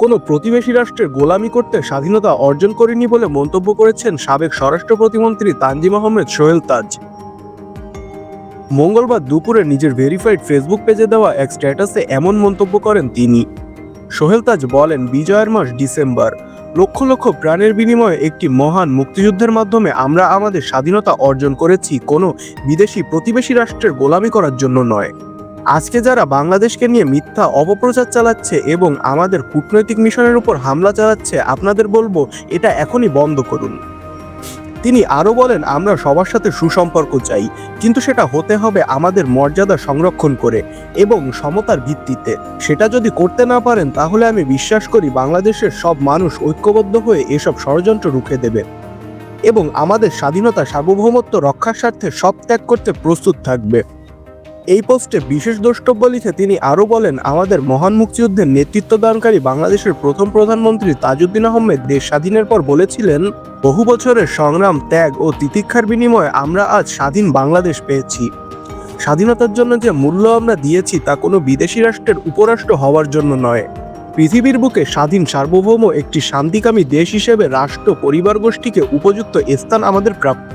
কোনো প্রতিবেশী রাষ্ট্রের গোলামি করতে স্বাধীনতা অর্জন করেনি বলে মন্তব্য করেছেন সাবেক স্বরাষ্ট্র প্রতিমন্ত্রী তানজিম আহমেদ সোহেল তাজ। মঙ্গলবার দুপুরে নিজের ভেরিফাইড ফেসবুক পেজে দেওয়া এক স্ট্যাটাসে এমন মন্তব্য করেন তিনি। সোহেল তাজ বলেন, বিজয়ের মাস ডিসেম্বর। লক্ষ লক্ষ প্রাণের বিনিময়ে একটি মহান মুক্তিযুদ্ধের মাধ্যমে আমরা আমাদের স্বাধীনতা অর্জন করেছি, কোনো বিদেশি প্রতিবেশী রাষ্ট্রের গোলামি করার জন্য নয়। আজকে যারা বাংলাদেশকে নিয়ে মিথ্যা অপপ্রচার চালাচ্ছে এবং আমাদের কূটনৈতিক মিশনের উপর হামলা চালাচ্ছে, আপনাদের বলব এটা এখনই বন্ধ করুন। তিনি আরও বলেন, আমরা সবার সাথে সুসম্পর্ক চাই, কিন্তু সেটা হতে হবে আমাদের মর্যাদা সংরক্ষণ করে এবং সমতার ভিত্তিতে। সেটা যদি করতে না পারেন, তাহলে আমি বিশ্বাস করি বাংলাদেশের সব মানুষ ঐক্যবদ্ধ হয়ে এসব ষড়যন্ত্র রুখে দেবে এবং আমাদের স্বাধীনতা সার্বভৌমত্ব রক্ষার স্বার্থে সব ত্যাগ করতে প্রস্তুত থাকবে। এই পোস্টে বিশেষ দ্রষ্টব্য লিখে তিনি আরও বলেন, আমাদের মহান মুক্তিযুদ্ধের নেতৃত্ব দানকারী বাংলাদেশের প্রথম প্রধানমন্ত্রী তাজউদ্দিন আহমেদ দেশ স্বাধীনের পর বলেছিলেন, বহু বছরের সংগ্রাম, ত্যাগ ও তিতিক্ষার বিনিময়ে আমরা আজ স্বাধীন বাংলাদেশ পেয়েছি। স্বাধীনতার জন্য যে মূল্য আমরা দিয়েছি তা কোনো বিদেশি রাষ্ট্রের উপরাষ্ট্র হওয়ার জন্য নয়। পৃথিবীর বুকে স্বাধীন সার্বভৌম একটি শান্তিকামী দেশ হিসেবে রাষ্ট্র, পরিবার গোষ্ঠীকে উপযুক্ত স্থান আমাদের প্রাপ্য।